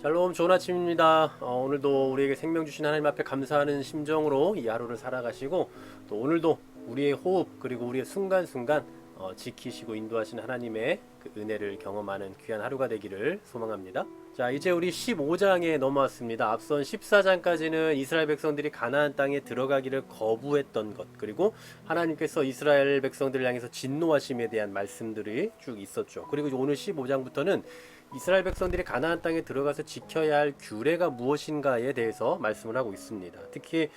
샬롬 좋은 아침입니다. 어, 오늘도 우리에게 생명 주신 하나님 앞에 감사하는 심정으로 이 하루를 살아가시고 또 오늘도 우리의 호흡 그리고 우리의 순간순간 어, 지키시고 인도하신 하나님의 그 은혜를 경험하는 귀한 하루가 되기를 소망합니다. 자 이제 우리 15장에 넘어왔습니다. 앞선 14장까지는 이스라엘 백성들이 가나안 땅에 들어가기를 거부했던 것 그리고 하나님께서 이스라엘 백성들을 향해서 진노하심에 대한 말씀들이 쭉 있었죠. 그리고 오늘 15장부터는 이스라엘 백성들이 가나안 땅에 들어가서 지켜야 할 규례가 무엇인가에 대해서 말씀을 하고 있습니다. 특히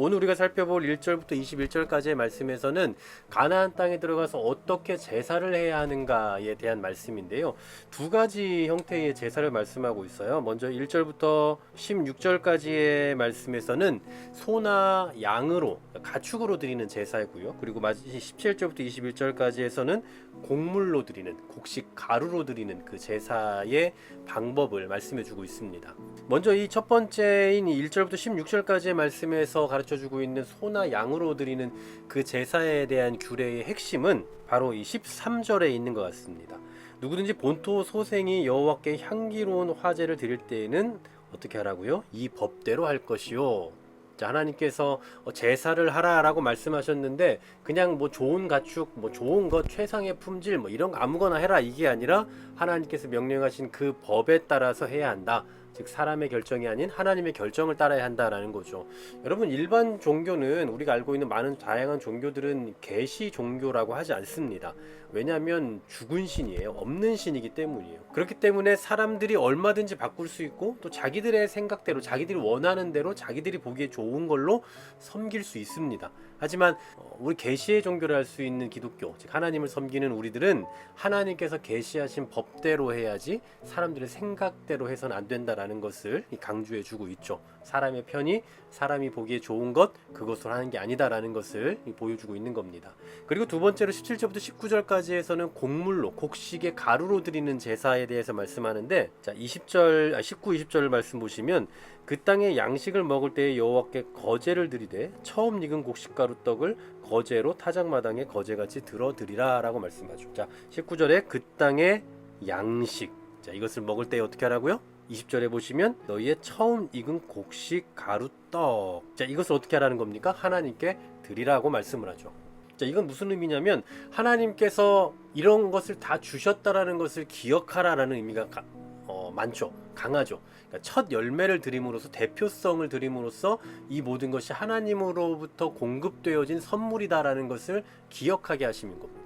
오늘 우리가 살펴볼 1절부터 21절까지의 말씀에서는 가나안 땅에 들어가서 어떻게 제사를 해야 하는가에 대한 말씀인데요. 두 가지 형태의 제사를 말씀하고 있어요. 먼저 1절부터 16절까지의 말씀에서는 소나 양으로 가축으로 드리는 제사이고요. 그리고 마지막 17절부터 21절까지에서는 곡물로 드리는 곡식 가루로 드리는 그 제사 의 방법을 말씀해 주고 있습니다. 먼저 이 첫 번째인 1절부터 16절까지의 말씀에서 가르쳐 주고 있는 소나 양으로 드리는 그 제사에 대한 규례의 핵심은 바로 이 13절에 있는 것 같습니다. 누구든지 본토 소생이 여호와께 향기로운 화제를 드릴 때에는 어떻게 하라고요? 이 법대로 할 것이요. 자, 하나님께서 어, 제사를 하라라고 말씀하셨는데 그냥 뭐 좋은 가축, 뭐 좋은 것, 최상의 품질 뭐 이런 거 아무거나 해라 이게 아니라 하나님께서 명령하신 그 법에 따라서 해야 한다. 즉 사람의 결정이 아닌 하나님의 결정을 따라야 한다라는 거죠. 여러분 일반 종교는 우리가 알고 있는 많은 다양한 종교들은 계시 종교라고 하지 않습니다. 왜냐하면 죽은 신이에요. 없는 신이기 때문이에요. 그렇기 때문에 사람들이 얼마든지 바꿀 수 있고 또 자기들의 생각대로 자기들이 원하는 대로 자기들이 보기에 좋은 걸로 섬길 수 있습니다. 하지만 어, 우리 계시의 종교를 할 수 있는 기독교, 즉 하나님을 섬기는 우리들은 하나님께서 계시하신 법대로 해야지 사람들의 생각대로 해서는 안 된다라는 것을 강조해 주고 있죠. 사람의 편이 사람이 보기에 좋은 것 그것을 하는 게 아니다라는 것을 보여주고 있는 겁니다. 그리고 두 번째로 17절부터 19절까지에서는 곡물로 곡식의 가루로 드리는 제사에 대해서 말씀하는데 자 20절 아 19, 20절 말씀 보시면 그 땅의 양식을 먹을 때에 여호와께 거제를 드리되 처음 익은 곡식가루 떡을 거제로 타작마당에 거제같이 들어드리라라고 말씀하죠. 자 19절에 그 땅의 양식 자 이것을 먹을 때 어떻게 하라고요? 20절에 보시면 너희의 처음 익은 곡식 가루 떡. 자, 이것을 어떻게 하라는 겁니까? 하나님께 드리라고 말씀을 하죠. 자, 이건 무슨 의미냐면 하나님께서 이런 것을 다 주셨다라는 것을 기억하라라는 의미가 가, 어, 많죠. 강하죠. 그러니까 첫 열매를 드림으로써 대표성을 드림으로써 이 모든 것이 하나님으로부터 공급되어진 선물이다라는 것을 기억하게 하시는 겁니다.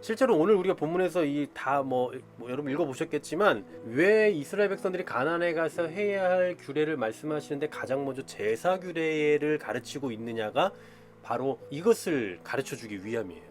실제로 오늘 우리가 본문에서 이 다 뭐 여러분 읽어 보셨겠지만 왜 이스라엘 백성들이 가나안에 가서 해야 할 규례를 말씀하시는데 가장 먼저 제사 규례를 가르치고 있느냐가 바로 이것을 가르쳐 주기 위함이에요.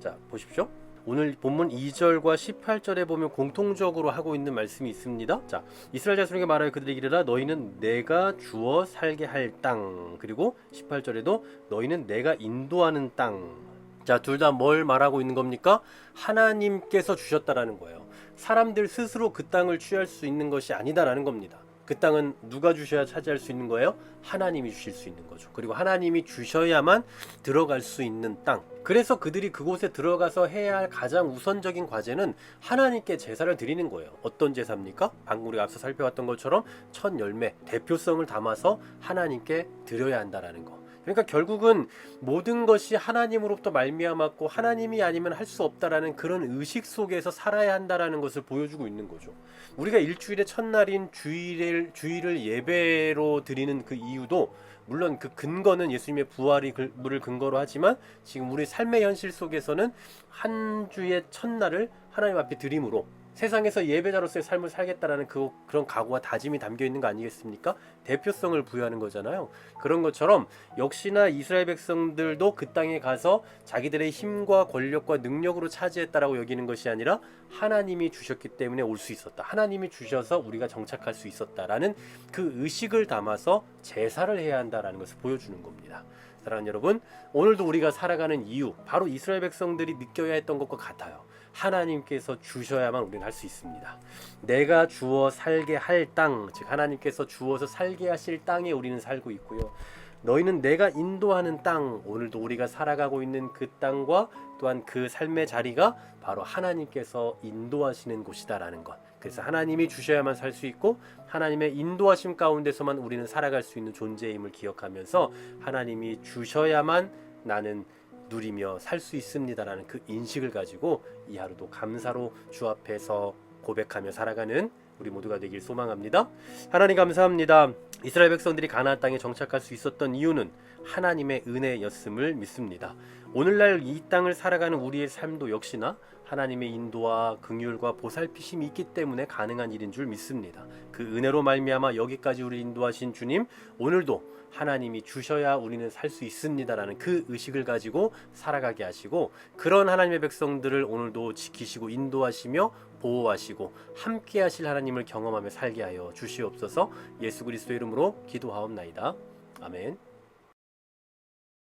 자, 보십시오. 오늘 본문 2절과 18절에 보면 공통적으로 하고 있는 말씀이 있습니다. 자, 이스라엘 자손에게 말하여 그들에게 이르라 너희는 내가 주어 살게 할 땅. 그리고 18절에도 너희는 내가 인도하는 땅. 자, 둘 다 뭘 말하고 있는 겁니까? 하나님께서 주셨다라는 거예요. 사람들 스스로 그 땅을 취할 수 있는 것이 아니다라는 겁니다. 그 땅은 누가 주셔야 차지할 수 있는 거예요? 하나님이 주실 수 있는 거죠. 그리고 하나님이 주셔야만 들어갈 수 있는 땅. 그래서 그들이 그곳에 들어가서 해야 할 가장 우선적인 과제는 하나님께 제사를 드리는 거예요. 어떤 제사입니까? 방금 우리가 앞서 살펴봤던 것처럼 첫 열매, 대표성을 담아서 하나님께 드려야 한다라는 거. 그러니까 결국은 모든 것이 하나님으로부터 말미암았고 하나님이 아니면 할 수 없다라는 그런 의식 속에서 살아야 한다라는 것을 보여주고 있는 거죠. 우리가 일주일의 첫날인 주일을 주일을 예배로 드리는 그 이유도 물론 그 근거는 예수님의 부활이 물을 근거로 하지만 지금 우리 삶의 현실 속에서는 한 주의 첫날을 하나님 앞에 드림으로 세상에서 예배자로서의 삶을 살겠다라는 그 그런 각오와 다짐이 담겨 있는 거 아니겠습니까? 대표성을 부여하는 거잖아요. 그런 것처럼 역시나 이스라엘 백성들도 그 땅에 가서 자기들의 힘과 권력과 능력으로 차지했다라고 여기는 것이 아니라 하나님이 주셨기 때문에 올 수 있었다. 하나님이 주셔서 우리가 정착할 수 있었다라는 그 의식을 담아서 제사를 해야 한다라는 것을 보여주는 겁니다. 사랑하는 여러분, 오늘도 우리가 살아가는 이유 바로 이스라엘 백성들이 느껴야 했던 것과 같아요. 하나님께서 주셔야만 우리는 할 수 있습니다. 내가 주어 살게 할 땅, 즉 하나님께서 주어서 살게 하실 땅에 우리는 살고 있고요. 너희는 내가 인도하는 땅, 오늘도 우리가 살아가고 있는 그 땅과 또한 그 삶의 자리가 바로 하나님께서 인도하시는 곳이다라는 것. 그래서 하나님이 주셔야만 살 수 있고 하나님의 인도하심 가운데서만 우리는 살아갈 수 있는 존재임을 기억하면서 하나님이 주셔야만 나는 누리며 살 수 있습니다라는 그 인식을 가지고 이 하루도 감사로 주 앞에서 고백하며 살아가는 우리 모두가 되길 소망합니다. 하나님 감사합니다. 이스라엘 백성들이 가나안 땅에 정착할 수 있었던 이유는 하나님의 은혜였음을 믿습니다. 오늘날 이 땅을 살아가는 우리의 삶도 역시나 하나님의 인도와 긍휼과 보살피심이 있기 때문에 가능한 일인 줄 믿습니다. 그 은혜로 말미암아 여기까지 우리 인도하신 주님 오늘도 하나님이 주셔야 우리는 살 수 있습니다라는 그 의식을 가지고 살아가게 하시고 그런 하나님의 백성들을 오늘도 지키시고 인도하시며 보호하시고 함께 하실 하나님을 경험하며 살게 하여 주시옵소서 예수 그리스도 이름으로 기도하옵나이다. 아멘.